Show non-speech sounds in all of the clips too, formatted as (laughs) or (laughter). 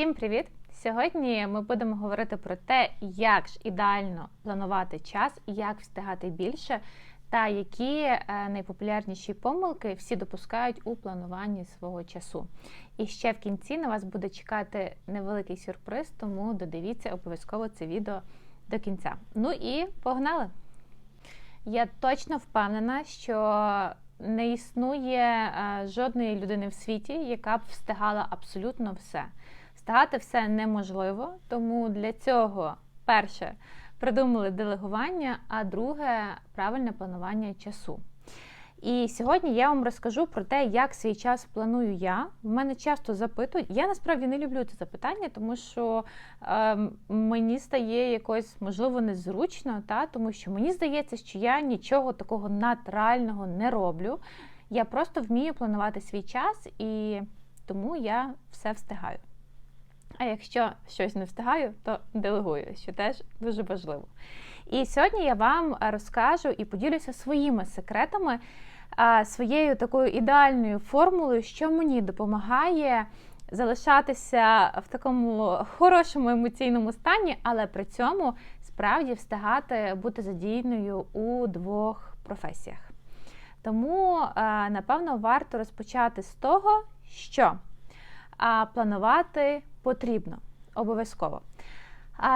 Всім привіт! Сьогодні ми будемо говорити про те, як ж ідеально планувати час, як встигати більше, та які е, найпопулярніші помилки всі допускають у плануванні свого часу. І ще в кінці на вас буде чекати невеликий сюрприз, тому додивіться обов'язково це відео до кінця. Ну і погнали! Я точно впевнена, що не існує е, жодної людини в світі, яка б встигала абсолютно все. Встигати все неможливо, тому для цього перше придумали делегування, а друге правильне планування часу. І сьогодні я вам розкажу про те, як свій час планую я. В мене часто запитують. Я насправді не люблю це запитання, тому що е, мені стає якось, можливо, незручно, та? тому що мені здається, що я нічого такого надреального не роблю. Я просто вмію планувати свій час і тому я все встигаю. А якщо щось не встигаю, то делегую, що теж дуже важливо. І сьогодні я вам розкажу і поділюся своїми секретами, своєю такою ідеальною формулою, що мені допомагає залишатися в такому хорошому емоційному стані, але при цьому справді встигати бути задійною у двох професіях. Тому, напевно, варто розпочати з того, що планувати потрібно обов'язково.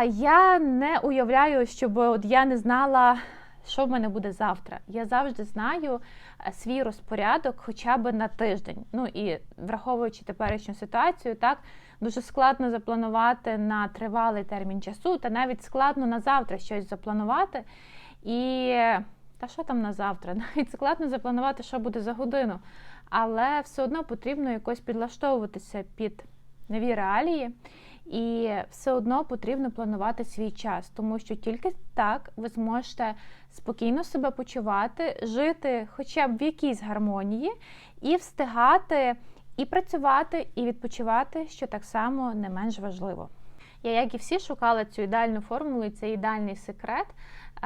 Я не уявляю, щоб от я не знала, що в мене буде завтра. Я завжди знаю е, свій розпорядок хоча б на тиждень. Ну і враховуючи теперішню ситуацію, так дуже складно запланувати на тривалий термін часу, та навіть складно на завтра щось запланувати. І та що там на завтра? (laughs) Навіть складно запланувати, що буде за годину. Але все одно потрібно якось підлаштовуватися під нові реалії. І все одно потрібно планувати свій час, тому що тільки так ви зможете спокійно себе почувати, жити хоча б в якійсь гармонії, і встигати і працювати, і відпочивати, що так само не менш важливо. Я, як і всі, шукала цю ідеальну формулу, і це ідеальний секрет,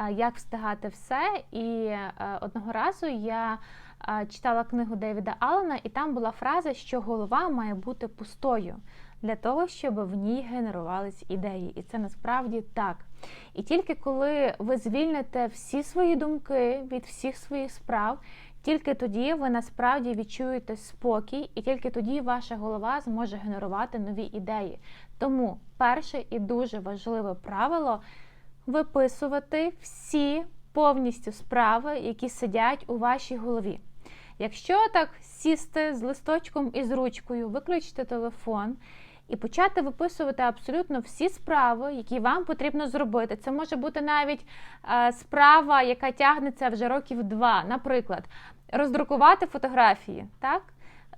як встигати все. І е, одного разу я читала книгу Девіда Аллена, і там була фраза, що голова має бути пустою для того, щоб в ній генерувались ідеї. І це насправді так. І тільки коли ви звільните всі свої думки від всіх своїх справ, тільки тоді ви насправді відчуєте спокій, і тільки тоді ваша голова зможе генерувати нові ідеї. Тому перше і дуже важливе правило виписувати всі повністю справи, які сидять у вашій голові. Якщо так сісти з листочком і з ручкою, виключити телефон і почати виписувати абсолютно всі справи, які вам потрібно зробити. Це може бути навіть е, справа, яка тягнеться вже років два. Наприклад, роздрукувати фотографії. Так?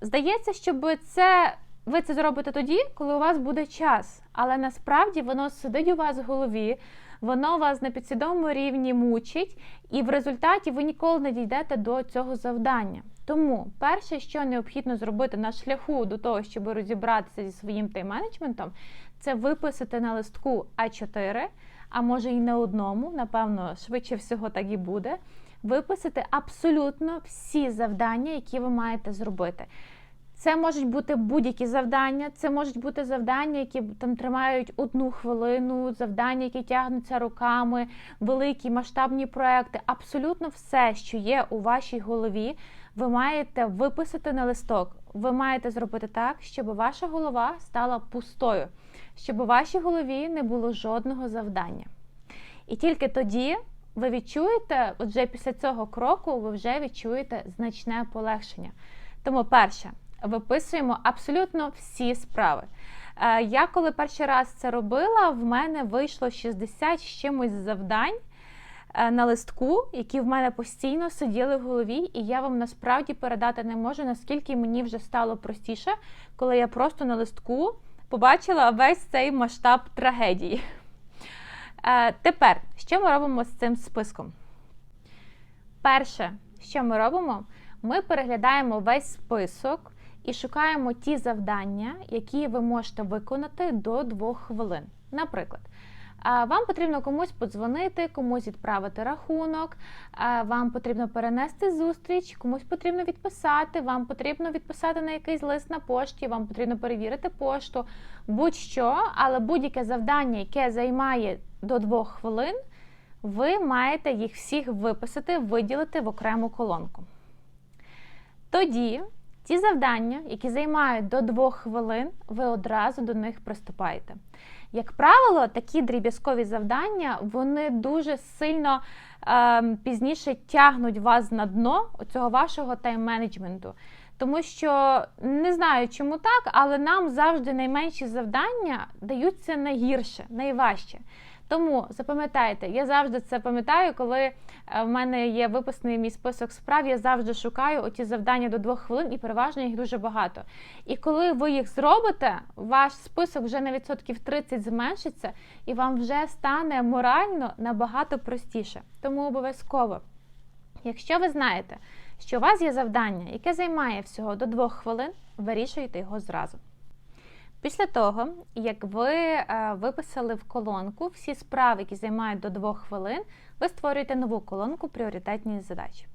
Здається, щоб це. Ви це зробите тоді, коли у вас буде час, але насправді воно сидить у вас в голові, воно вас на підсвідомому рівні мучить, і в результаті ви ніколи не дійдете до цього завдання. Тому перше, що необхідно зробити на шляху до того, щоб розібратися зі своїм тайм-менеджментом, це виписати на листку А4, а може і не одному, напевно, швидше всього так і буде. Виписати абсолютно всі завдання, які ви маєте зробити. Це можуть бути будь-які завдання, це можуть бути завдання, які там тримають одну хвилину, завдання, які тягнуться руками, великі масштабні проекти. Абсолютно все, що є у вашій голові, ви маєте виписати на листок. Ви маєте зробити так, щоб ваша голова стала пустою, щоб у вашій голові не було жодного завдання. І тільки тоді ви відчуєте, вже після цього кроку, ви вже відчуєте значне полегшення. Тому, перше, виписуємо абсолютно всі справи. Е, я коли перший раз це робила, в мене вийшло 60 з чимось завдань. Е, на листку, які в мене постійно сиділи в голові, і я вам насправді передати не можу, наскільки мені вже стало простіше, коли я просто на листку побачила весь цей масштаб трагедії. Е, тепер, що ми робимо з цим списком? Перше, що ми робимо, ми переглядаємо весь список і шукаємо ті завдання, які ви можете виконати до двох хвилин. Наприклад, Вам потрібно комусь подзвонити, комусь відправити рахунок, вам потрібно перенести зустріч, комусь потрібно відписати, вам потрібно відписати на якийсь лист на пошті, вам потрібно перевірити пошту, будь-що, але будь-яке завдання, яке займає до двох хвилин, ви маєте їх всіх виписати, виділити в окрему колонку. Тоді ті завдання, які займають до двох хвилин, ви одразу до них приступаєте. Як правило, такі дріб'язкові завдання вони дуже сильно е, пізніше тягнуть вас на дно цього вашого тайм-менеджменту. Тому що не знаю, чому так, але нам завжди найменші завдання даються найгірше, найважче. Тому запам'ятайте, я завжди це пам'ятаю, коли е, в мене є виписаний мій список справ, я завжди шукаю оті завдання до двох хвилин, і переважно їх дуже багато. І коли ви їх зробите, ваш список вже на відсотків 30 зменшиться, і вам вже стане морально набагато простіше. Тому обов'язково, якщо ви знаєте, що у вас є завдання, яке займає всього до двох хвилин, вирішуйте його зразу. Після того, як ви е, виписали в колонку всі справи, які займають до 2 хвилин, ви створюєте нову колонку пріоритетні задачі.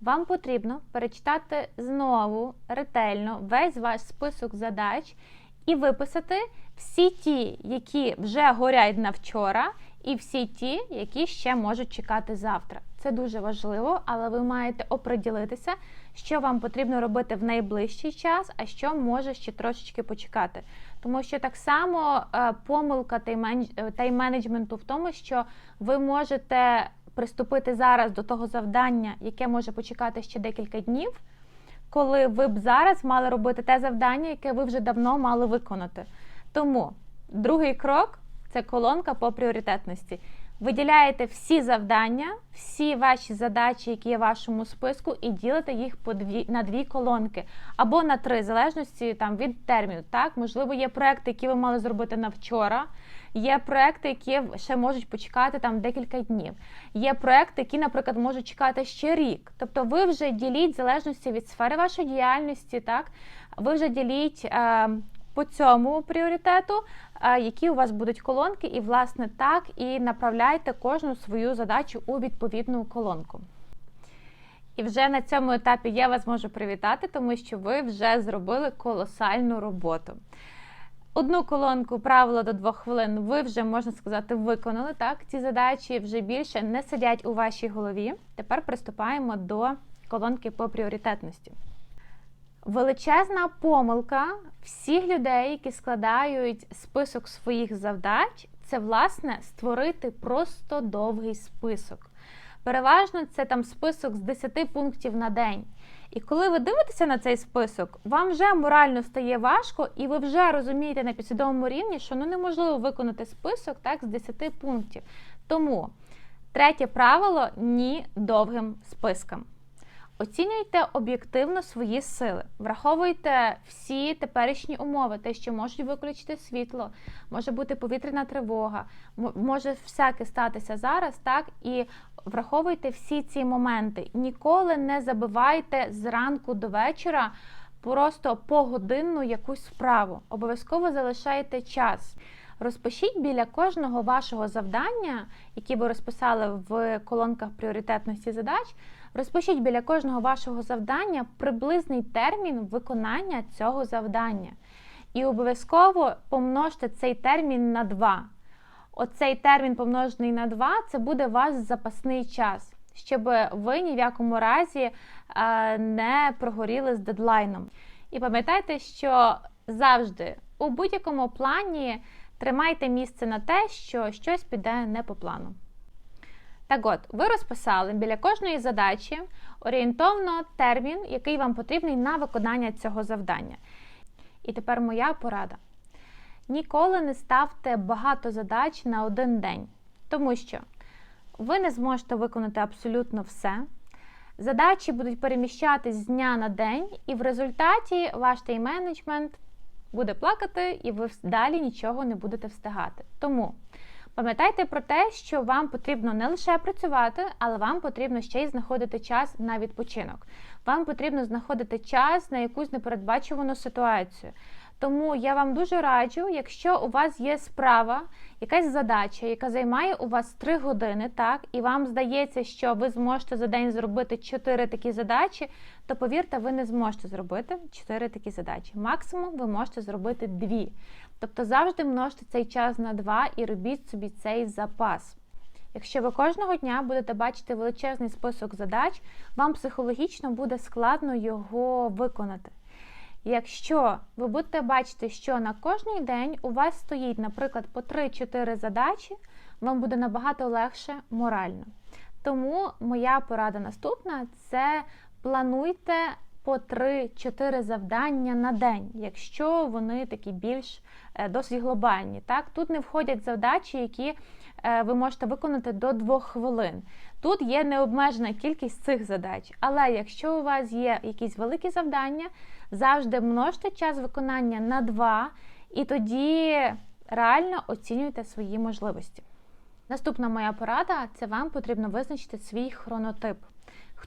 Вам потрібно перечитати знову ретельно весь ваш список задач і виписати всі ті, які вже горять на вчора, і всі ті, які ще можуть чекати завтра. Це дуже важливо, але ви маєте оприділитися, що вам потрібно робити в найближчий час, а що може ще трошечки почекати. Тому що так само е, помилка тайм-менеджменту в тому, що ви можете приступити зараз до того завдання, яке може почекати ще декілька днів, коли ви б зараз мали робити те завдання, яке ви вже давно мали виконати. Тому другий крок це колонка по пріоритетності. Виділяєте всі завдання, всі ваші задачі, які є в вашому списку, і ділите їх по дві на дві колонки або на три, залежності там від терміну. Так, можливо, є проекти, які ви мали зробити на вчора. Є проекти, які ще можуть почекати там декілька днів. Є проекти, які, наприклад, можуть чекати ще рік. Тобто, ви вже діліть в залежності від сфери вашої діяльності, так ви вже діліть е, по цьому пріоритету, які у вас будуть колонки, і, власне, так і направляйте кожну свою задачу у відповідну колонку. І вже на цьому етапі я вас можу привітати, тому що ви вже зробили колосальну роботу. Одну колонку правила до двох хвилин ви вже, можна сказати, виконали. Так, ці задачі вже більше не сидять у вашій голові. Тепер приступаємо до колонки по пріоритетності. Величезна помилка всіх людей, які складають список своїх завдач, це власне створити просто довгий список. Переважно це там список з 10 пунктів на день. І коли ви дивитеся на цей список, вам вже морально стає важко, і ви вже розумієте на підсвідомому рівні, що ну неможливо виконати список так з 10 пунктів. Тому третє правило ні довгим спискам. Оцінюйте об'єктивно свої сили, враховуйте всі теперішні умови, те, що можуть виключити світло, може бути повітряна тривога, може всяке статися зараз, так і враховуйте всі ці моменти. Ніколи не забивайте зранку до вечора просто погодинну якусь справу. Обов'язково залишайте час. Розпишіть біля кожного вашого завдання, які ви розписали в колонках пріоритетності задач. Розпишіть біля кожного вашого завдання приблизний термін виконання цього завдання. І обов'язково помножте цей термін на 2. Оцей термін помножений на 2 це буде ваш запасний час, щоб ви ні в якому разі е, не прогоріли з дедлайном. І пам'ятайте, що завжди у будь-якому плані тримайте місце на те, що щось піде не по плану. Так от, ви розписали біля кожної задачі орієнтовно термін, який вам потрібний на виконання цього завдання. І тепер моя порада. Ніколи не ставте багато задач на один день, тому що ви не зможете виконати абсолютно все. Задачі будуть переміщатись з дня на день, і в результаті ваш тайм-менеджмент буде плакати, і ви далі нічого не будете встигати. Тому Пам'ятайте про те, що вам потрібно не лише працювати, але вам потрібно ще й знаходити час на відпочинок. Вам потрібно знаходити час на якусь непередбачувану ситуацію. Тому я вам дуже раджу, якщо у вас є справа, якась задача, яка займає у вас 3 години, так, і вам здається, що ви зможете за день зробити 4 такі задачі, то повірте, ви не зможете зробити 4 такі задачі. Максимум ви можете зробити 2. Тобто завжди множте цей час на 2 і робіть собі цей запас. Якщо ви кожного дня будете бачити величезний список задач, вам психологічно буде складно його виконати. Якщо ви будете бачити, що на кожний день у вас стоїть, наприклад, по 3-4 задачі, вам буде набагато легше морально. Тому моя порада наступна це плануйте по 3-4 завдання на день, якщо вони такі більш е, досить глобальні. Так? Тут не входять завдачі, які е, ви можете виконати до 2 хвилин. Тут є необмежена кількість цих задач. Але якщо у вас є якісь великі завдання, завжди множте час виконання на 2, і тоді реально оцінюйте свої можливості. Наступна моя порада це вам потрібно визначити свій хронотип.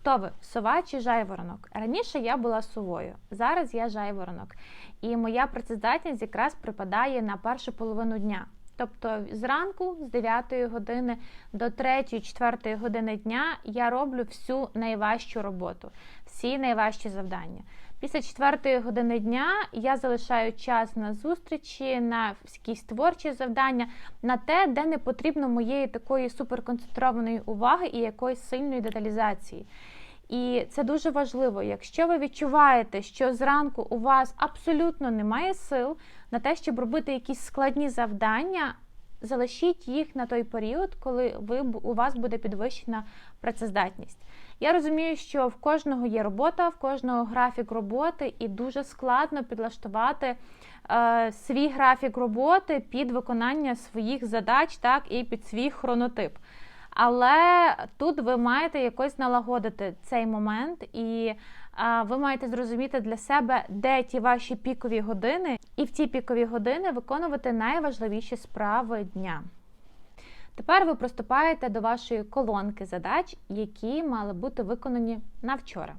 Хто ви? Сова чи жайворонок? Раніше я була совою, зараз я жайворонок. І моя працездатність якраз припадає на першу половину дня. Тобто зранку з 9 години до 3-4 години дня я роблю всю найважчу роботу, всі найважчі завдання. Після 4 години дня я залишаю час на зустрічі, на якісь творчі завдання, на те, де не потрібно моєї такої суперконцентрованої уваги і якоїсь сильної деталізації. І це дуже важливо. Якщо ви відчуваєте, що зранку у вас абсолютно немає сил на те, щоб робити якісь складні завдання, залишіть їх на той період, коли ви, у вас буде підвищена працездатність. Я розумію, що в кожного є робота, в кожного графік роботи, і дуже складно підлаштувати е, свій графік роботи під виконання своїх задач, так і під свій хронотип. Але тут ви маєте якось налагодити цей момент, і ви маєте зрозуміти для себе, де ті ваші пікові години, і в ті пікові години виконувати найважливіші справи дня. Тепер ви приступаєте до вашої колонки задач, які мали бути виконані на вчора.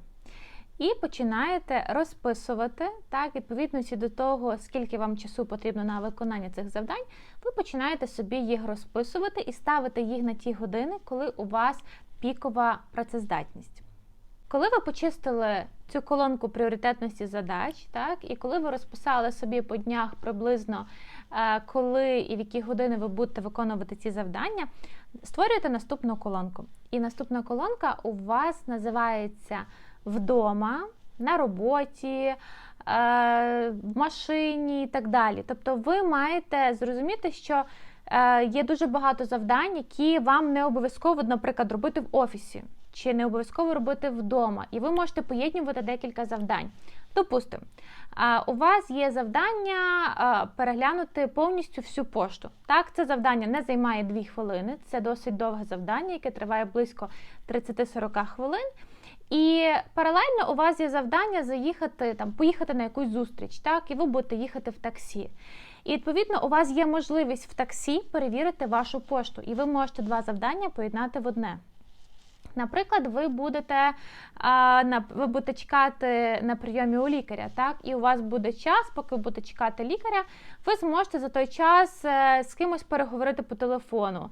І починаєте розписувати, так, відповідності до того, скільки вам часу потрібно на виконання цих завдань, ви починаєте собі їх розписувати і ставити їх на ті години, коли у вас пікова працездатність. Коли ви почистили цю колонку пріоритетності задач, так, і коли ви розписали собі по днях приблизно, е, коли і в які години ви будете виконувати ці завдання, створюєте наступну колонку. І наступна колонка у вас називається вдома, на роботі, е, в машині і так далі. Тобто ви маєте зрозуміти, що є дуже багато завдань, які вам не обов'язково, наприклад, робити в офісі. Чи не обов'язково робити вдома, і ви можете поєднувати декілька завдань. Допустимо, у вас є завдання переглянути повністю всю пошту. Так, це завдання не займає 2 хвилини, це досить довге завдання, яке триває близько 30-40 хвилин. І паралельно у вас є завдання заїхати там, поїхати на якусь зустріч, так, і ви будете їхати в таксі. І відповідно у вас є можливість в таксі перевірити вашу пошту, і ви можете два завдання поєднати в одне. Наприклад, ви будете ви будете чекати на прийомі у лікаря, так, і у вас буде час, поки ви будете чекати лікаря, ви зможете за той час е, з кимось переговорити по телефону,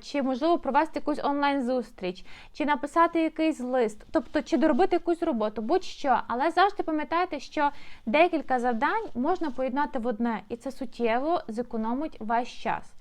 чи, можливо, провести якусь онлайн-зустріч, чи написати якийсь лист, тобто, чи доробити якусь роботу, будь-що. Але завжди пам'ятайте, що декілька завдань можна поєднати в одне, і це суттєво зекономить ваш час.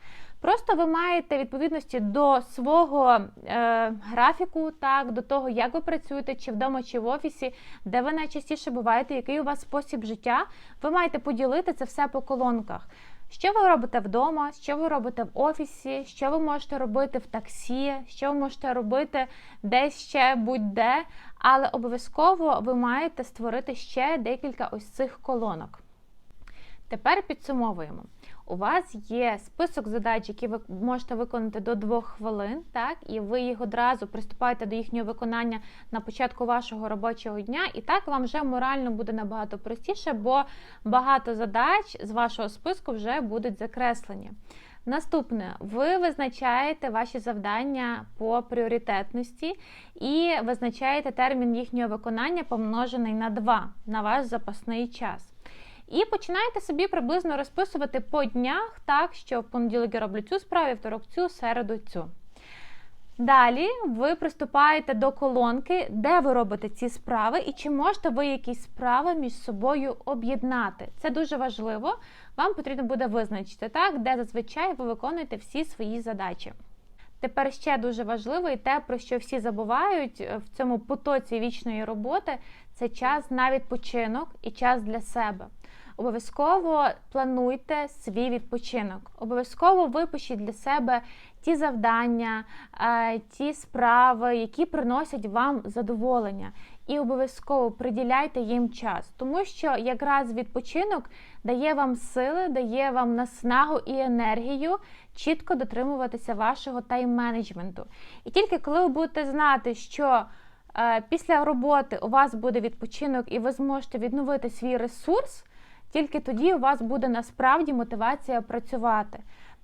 Просто ви маєте відповідності до свого е, графіку, так, до того, як ви працюєте, чи вдома, чи в офісі, де ви найчастіше буваєте, який у вас спосіб життя. Ви маєте поділити це все по колонках. Що ви робите вдома, що ви робите в офісі, що ви можете робити в таксі, що ви можете робити десь ще будь-де, але обов'язково ви маєте створити ще декілька ось цих колонок. Тепер підсумовуємо у вас є список задач, які ви можете виконати до двох хвилин, так, і ви їх одразу приступаєте до їхнього виконання на початку вашого робочого дня, і так вам вже морально буде набагато простіше, бо багато задач з вашого списку вже будуть закреслені. Наступне, ви визначаєте ваші завдання по пріоритетності і визначаєте термін їхнього виконання помножений на 2 на ваш запасний час. І починаєте собі приблизно розписувати по днях, так що в понеділок я роблю цю справу, второк цю, середу цю. Далі ви приступаєте до колонки, де ви робите ці справи, і чи можете ви якісь справи між собою об'єднати. Це дуже важливо. Вам потрібно буде визначити, так, де зазвичай ви виконуєте всі свої задачі. Тепер ще дуже важливо і те, про що всі забувають е, в цьому потоці вічної роботи, це час на відпочинок і час для себе. Обов'язково плануйте свій відпочинок. Обов'язково випишіть для себе ті завдання, е, ті справи, які приносять вам задоволення. І обов'язково приділяйте їм час, тому що якраз відпочинок дає вам сили, дає вам наснагу і енергію чітко дотримуватися вашого тайм-менеджменту. І тільки коли ви будете знати, що е, після роботи у вас буде відпочинок і ви зможете відновити свій ресурс, тільки тоді у вас буде насправді мотивація працювати.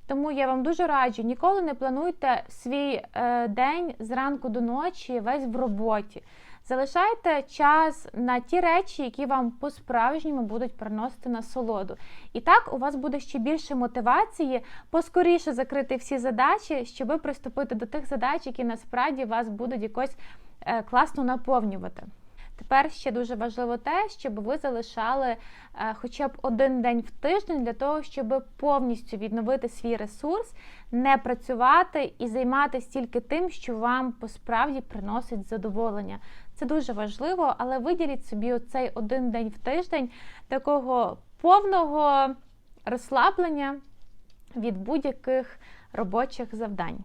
Тому я вам дуже раджу, ніколи не плануйте свій е, день зранку до ночі, весь в роботі. Залишайте час на ті речі, які вам по-справжньому будуть приносити насолоду. І так у вас буде ще більше мотивації поскоріше закрити всі задачі, щоб приступити до тих задач, які насправді вас будуть якось е, класно наповнювати. Тепер ще дуже важливо те, щоб ви залишали е, хоча б один день в тиждень для того, щоб повністю відновити свій ресурс, не працювати і займатися тільки тим, що вам посправді приносить задоволення. Це дуже важливо, але виділіть собі оцей один день в тиждень такого повного розслаблення від будь-яких робочих завдань.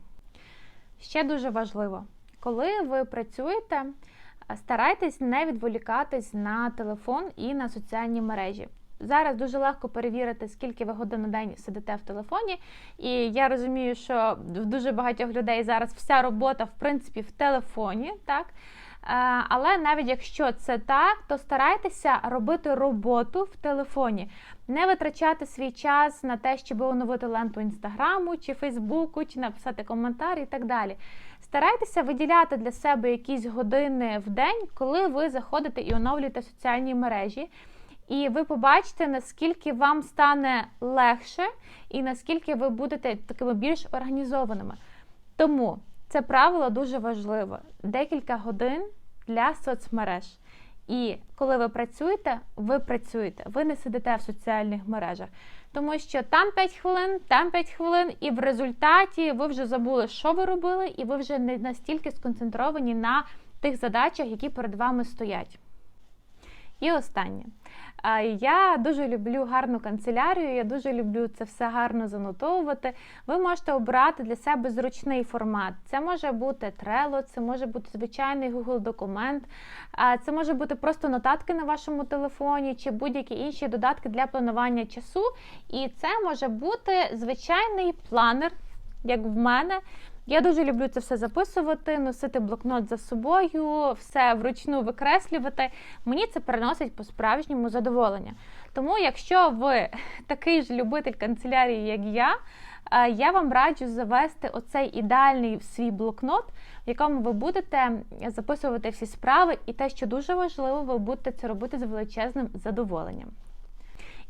Ще дуже важливо, коли ви працюєте. Старайтесь не відволікатись на телефон і на соціальні мережі. Зараз дуже легко перевірити, скільки ви годин на день сидите в телефоні. І я розумію, що в дуже багатьох людей зараз вся робота, в принципі, в телефоні. так? Е, але навіть якщо це так, то старайтеся робити роботу в телефоні, не витрачати свій час на те, щоб оновити ленту інстаграму чи Фейсбуку, чи написати коментар і так далі. Старайтеся виділяти для себе якісь години в день, коли ви заходите і оновлюєте соціальні мережі. І ви побачите, наскільки вам стане легше і наскільки ви будете такими більш організованими. Тому це правило дуже важливе. Декілька годин для соцмереж. І коли ви працюєте, ви працюєте, ви не сидите в соціальних мережах. Тому що там 5 хвилин, там 5 хвилин, і в результаті ви вже забули, що ви робили, і ви вже не настільки сконцентровані на тих задачах, які перед вами стоять. І останнє. Я дуже люблю гарну канцелярію, я дуже люблю це все гарно занотовувати. Ви можете обрати для себе зручний формат. Це може бути Trello, це може бути звичайний Google документ, це може бути просто нотатки на вашому телефоні чи будь-які інші додатки для планування часу. І це може бути звичайний планер, як в мене. Я дуже люблю це все записувати, носити блокнот за собою, все вручну викреслювати. Мені це приносить по-справжньому задоволення. Тому, якщо ви (laughs) такий ж любитель канцелярії, як я, е, я вам раджу завести оцей ідеальний свій блокнот, в якому ви будете записувати всі справи, і те, що дуже важливо, ви будете це робити з величезним задоволенням.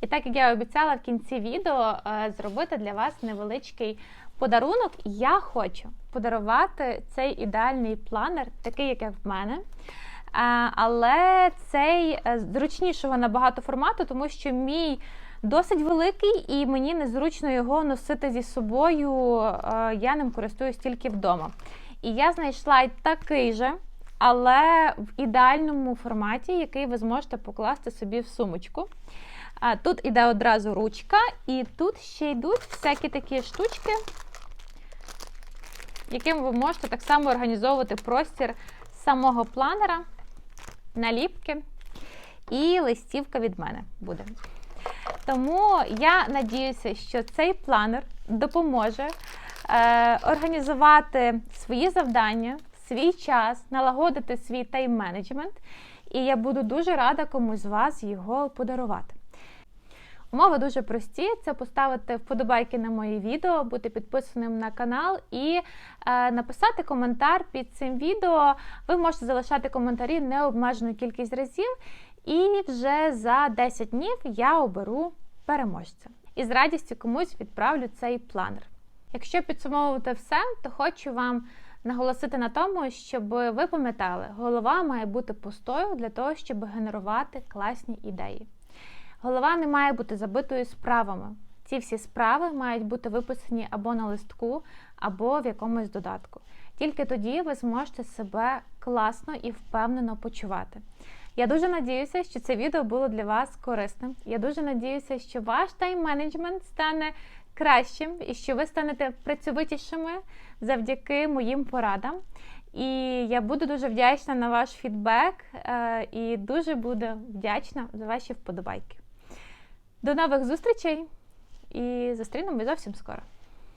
І так як я обіцяла в кінці відео е, зробити для вас невеличкий подарунок, я хочу подарувати цей ідеальний планер, такий, як в мене. Але цей е, зручнішого набагато формату, тому що мій досить великий, і мені незручно його носити зі собою. Е, я ним користуюсь тільки вдома. І я знайшла такий же, але в ідеальному форматі, який ви зможете покласти собі в сумочку. Тут іде одразу ручка, і тут ще йдуть всякі такі штучки яким ви можете так само організовувати простір самого планера, наліпки і листівка від мене буде. Тому я надіюся, що цей планер допоможе е, організувати свої завдання, свій час, налагодити свій тайм-менеджмент. І я буду дуже рада комусь з вас його подарувати. Умови дуже прості: це поставити вподобайки на мої відео, бути підписаним на канал і е, написати коментар під цим відео. Ви можете залишати коментарі необмежену кількість разів. І вже за 10 днів я оберу переможця. І з радістю комусь відправлю цей планер. Якщо підсумовувати все, то хочу вам наголосити на тому, щоб ви пам'ятали, голова має бути пустою для того, щоб генерувати класні ідеї. Голова не має бути забитою справами. Ці всі справи мають бути виписані або на листку, або в якомусь додатку. Тільки тоді ви зможете себе класно і впевнено почувати. Я дуже надіюся, що це відео було для вас корисним. Я дуже надіюся, що ваш тайм-менеджмент стане кращим і що ви станете працьовитішими завдяки моїм порадам. І я буду дуже вдячна на ваш фідбек е, і дуже буду вдячна за ваші вподобайки. До нових зустрічей і зустрінемось зовсім скоро.